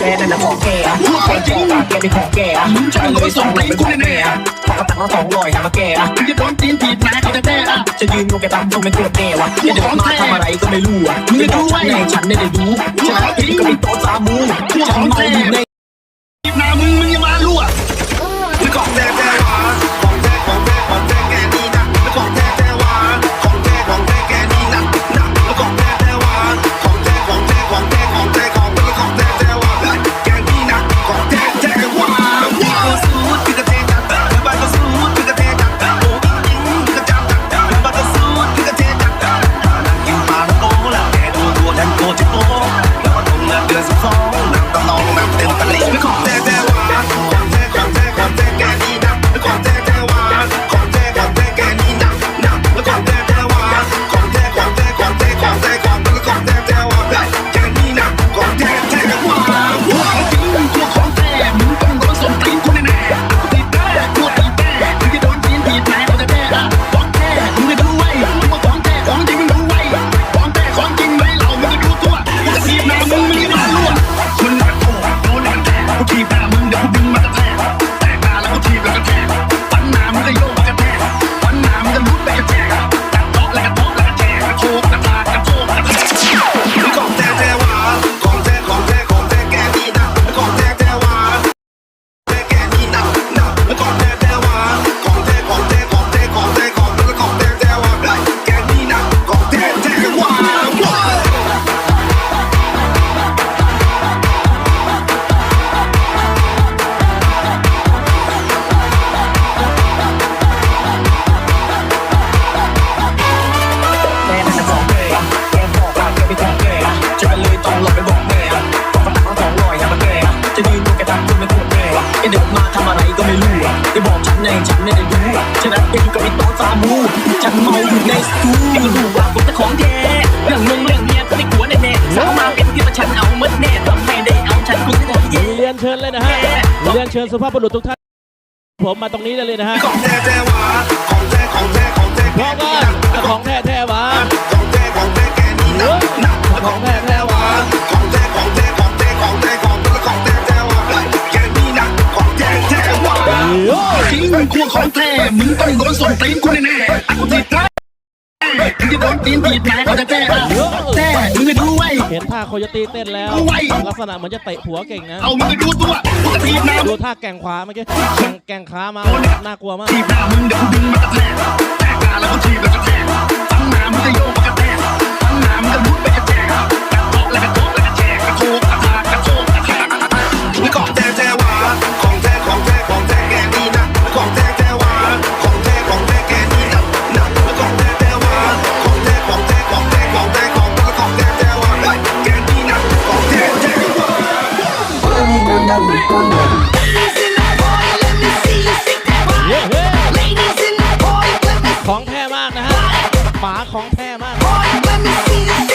แกนั่นน่ะของแกอะแกจริงตาแกเป็นของแกอะฉันก็ไปส่งตีนกูแน่ๆอะขอกระตังมาสองร้อยหามาแกอะถึงจะโดนตีนผีบนะเขาจะแน่อะจะยืนงงแกตามตรงเป็นตัวแน่วะจะเดินมาทำอะไรก็ไม่รู้อะมึงจะรู้ไว้ฉันไม่ได้รู้ฉันก็เป็นโต๊ะซามูจะนเมาอยู่ใน fall ได้บอกฉันเองฉันไม่ได้รู้ฉันแอบกินกับไอ้โต๊ะซามูฉันเมาอยู่ในสตูที่รู้ว่าผมจะของแท้เรื่องเงเรื่องเมียก็ไม่กลัวแน่แน่สาวมาเป็นที่ประชันเอาเมื่อแน่ต้ทำไมได้เอาฉันคุณได้เรียนเชิญเลยนะฮะเรียนเชิญสุภาพบุรุษทุกท่านผมมาตรงนี้เลยนะฮะของแท้แท้วะของแท้ของแท้ของแท้ของแท้แท้วะ ของแท้มึงต้องโดนส่งตีนกูแน่ๆอ่กูถีบนะมึงจะโดนตีนถีบนะเขาจะแท้อะแท้มึงไปดูไว้เห็นท่าโคโยตีเต้นแล้ว ลักษณะเหมือนจะเตะหัวเก่งนะ เอามึงไปดูตัวกูจะถีนดูท่าแก่งขวาเมื่อกี้แก่งขามาน่ากลัวมากถีบหน้ามึงเดี๋ยวดึงมากะแทกแตกาแล้วกูถีบแล้วกรแทกฟังหน้ามึงจะโย ของแท้มากนะฮะหมาของแท้มาก